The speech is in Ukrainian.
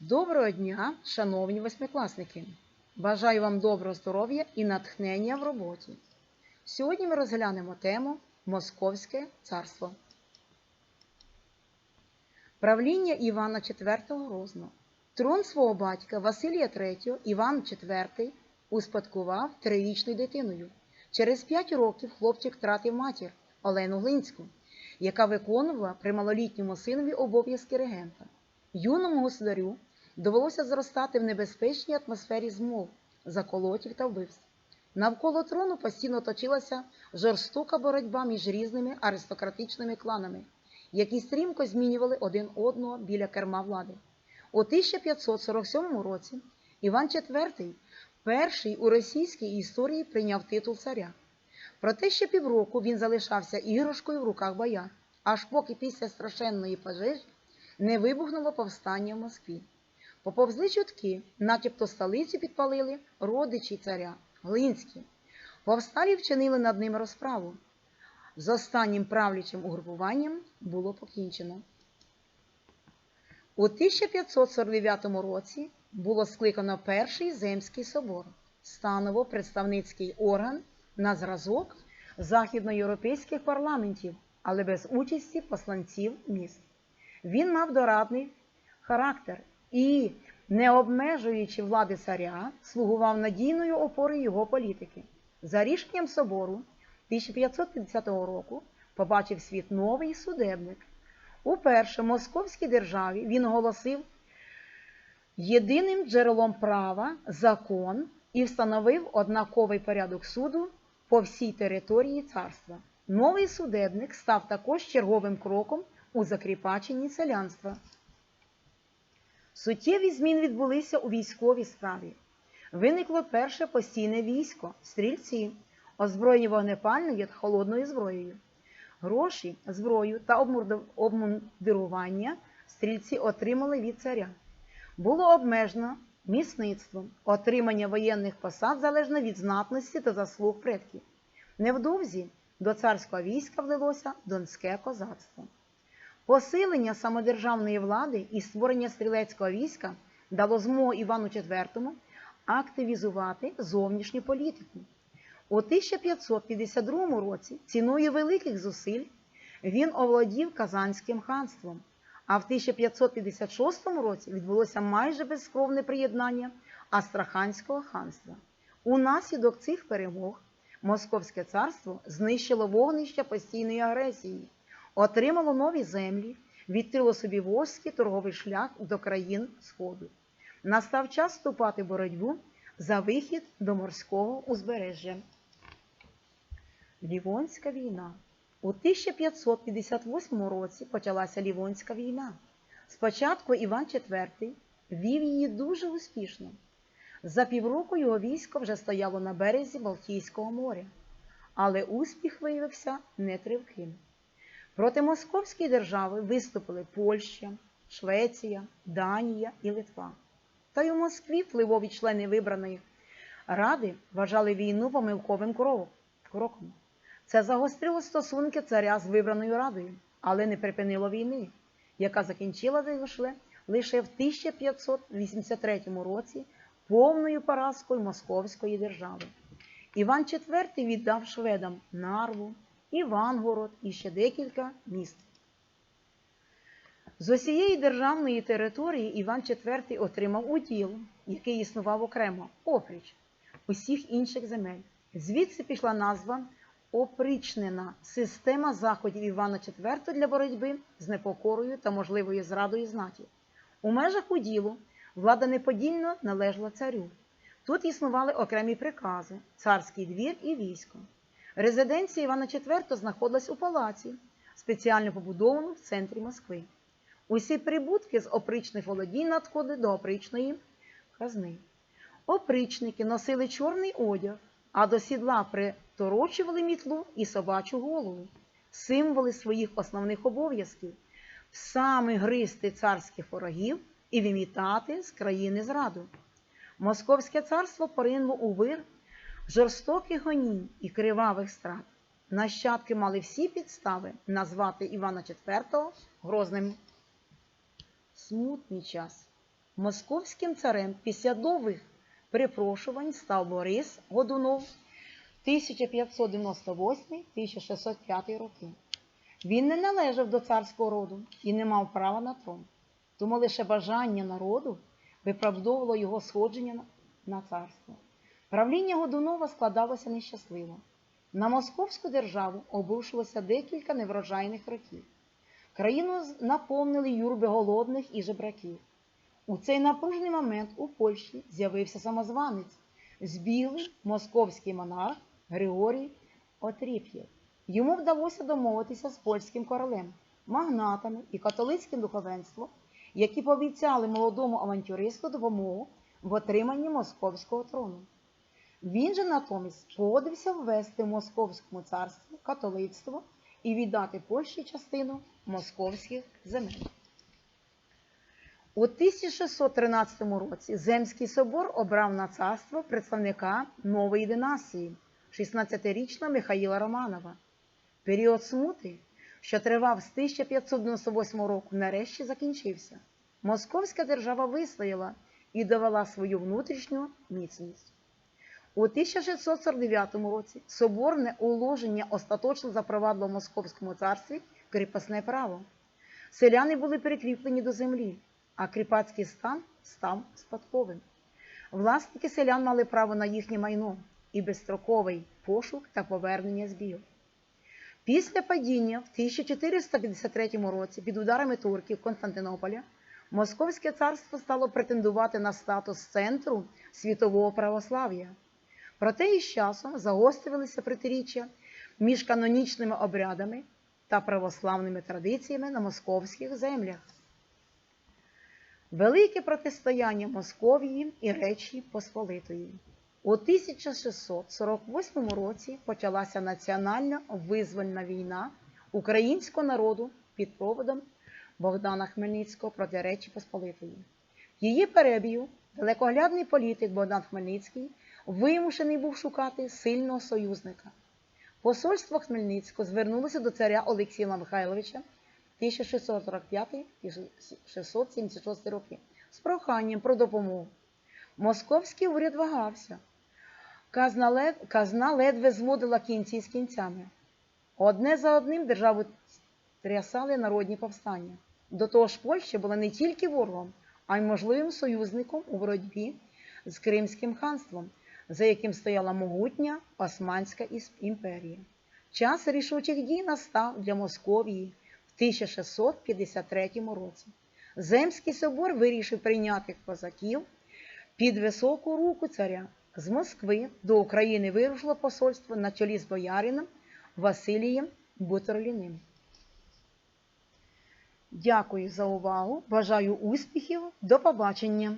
Доброго дня, шановні восьмикласники! Бажаю вам доброго здоров'я і натхнення в роботі. Сьогодні ми розглянемо тему Московське царство. Правління Івана IV Грозного. Трон свого батька Василія III Іван IV успадкував трирічною дитиною. Через п'ять років хлопчик втратив матір Олену Глинську, яка виконувала при малолітньому синові обов'язки регента. Юному государю довелося зростати в небезпечній атмосфері змов, заколотів та вбивств. Навколо трону постійно точилася жорстока боротьба між різними аристократичними кланами, які стрімко змінювали один одного біля керма влади. У 1547 році Іван IV перший у російській історії прийняв титул царя. Проте ще півроку він залишався іграшкою в руках бояр, аж поки після страшенної пожежі не вибухнуло повстання в Москві. Поповзли чутки, начебто столицю підпалили родичі царя Глинські. Повсталі вчинили над ним розправу. З останнім правлячим угрупуванням було покінчено. У 1549 році було скликано перший Земський собор, станово представницький орган на зразок західноєвропейських парламентів, але без участі посланців міст. Він мав дорадний характер і, не обмежуючи влади царя, слугував надійною опорою його політики. За рішенням собору 1550 року побачив світ новий судебник. Уперше в Московській державі він оголосив єдиним джерелом права закон і встановив однаковий порядок суду по всій території царства. Новий судебник став також черговим кроком у закріпаченні селянства. Суттєві зміни відбулися у військовій справі. Виникло перше постійне військо, стрільці, озброєні вогнепальною та холодною зброєю. Гроші, зброю та обмундирування стрільці отримали від царя. Було обмежено місництво, отримання воєнних посад залежно від знатності та заслуг предків. Невдовзі до царського війська влилося донське козацтво. Посилення самодержавної влади і створення стрілецького війська дало змогу Івану IV активізувати зовнішню політику. У 1552 році ціною великих зусиль він оволодів Казанським ханством, а в 1556 році відбулося майже безкровне приєднання Астраханського ханства. Унаслідок цих перемог Московське царство знищило вогнище постійної агресії, отримало нові землі, відкрило собі вожський торговий шлях до країн Сходу. Настав час вступати в боротьбу за вихід до морського узбережжя. Лівонська війна. У 1558 році почалася Лівонська війна. Спочатку Іван IV вів її дуже успішно. За півроку його військо вже стояло на березі Балтійського моря, але успіх виявився нетривким. Проти Московської держави виступили Польща, Швеція, Данія і Литва. Та й у Москві впливові члени вибраної ради вважали війну помилковим кроком. Це загострило стосунки царя з вибраною радою, але не припинило війни, яка закінчилася лише, лише в 1583 році повною поразкою Московської держави. Іван IV віддав шведам Нарву, Івангород і ще декілька міст. З усієї державної території Іван IV отримав уділ, який існував окремо опріч усіх інших земель. Звідси пішла назва опричнена система заходів Івана IV для боротьби з непокорою та можливою зрадою знаті. У межах уділу влада неподільно належала царю. Тут існували окремі прикази, царський двір і військо. Резиденція Івана IV знаходилась у палаці, спеціально побудованому в центрі Москви. Усі прибутки з опричних володінь надходили до опричної казни. Опричники носили чорний одяг, а до сідла приторочували мітлу і собачу голову, символи своїх основних обов'язків, саме гризти царських ворогів і вимітати з країни зраду. Московське царство поринуло у вир жорстоких гонінь і кривавих страт. Нащадки мали всі підстави назвати Івана IV Грозним. Смутний час. Московським царем після довгих припрошувань став Борис Годунов 1598-1605 роки. Він не належав до царського роду і не мав права на трон, тому лише бажання народу виправдовувало його сходження на- царство. Правління Годунова складалося нещасливо. На московську державу обрушилося декілька неврожайних років. Країну наповнили юрби голодних і жебраків. У цей напружений момент у Польщі з'явився самозванець, збілий московський монарх Григорій Отріп'єв. Йому вдалося домовитися з польським королем, магнатами і католицьким духовенством, які пообіцяли молодому авантюристу допомогу в отриманні московського трону. Він же натомість погодився ввести в Московському царстві католицтво і віддати Польщі частину московських земель. У 1613 році Земський собор обрав на царство представника нової династії, 16-річного Михаїла Романова. Період смути, що тривав з 1598 року, нарешті закінчився. Московська держава вистояла і довела свою внутрішню міцність. У 1649 році соборне уложення остаточно запровадило в Московському царстві кріпосне право. Селяни були прикріплені до землі, а кріпацький стан став спадковим. Власники селян мали право на їхнє майно і безстроковий пошук та повернення збігів. Після падіння в 1453 році під ударами турків Константинополя Московське царство стало претендувати на статус центру світового православ'я. Проте із часом загострилися протиріччя між канонічними обрядами та православними традиціями на московських землях. Велике протистояння Московії і Речі Посполитої. У 1648 році почалася національна визвольна війна українського народу під проводом Богдана Хмельницького проти Речі Посполитої. Її перебію далекоглядний політик Богдан Хмельницький вимушений був шукати сильного союзника. Посольство Хмельницького звернулося до царя Олексія Михайловича 1645-1676 роки з проханням про допомогу. Московський уряд вагався. Казна, лед... Казна ледве зводила кінці з кінцями. Одне за одним державу трясали народні повстання. До того ж, Польща була не тільки ворогом, а й можливим союзником у боротьбі з Кримським ханством, за яким стояла могутня Османська імперія. Час рішучих дій настав для Московії в 1653 році. Земський собор вирішив прийняти козаків під високу руку царя. З Москви до України вирушило посольство на чолі з боярином Василієм Бутерліним. Дякую за увагу. Бажаю успіхів. До побачення!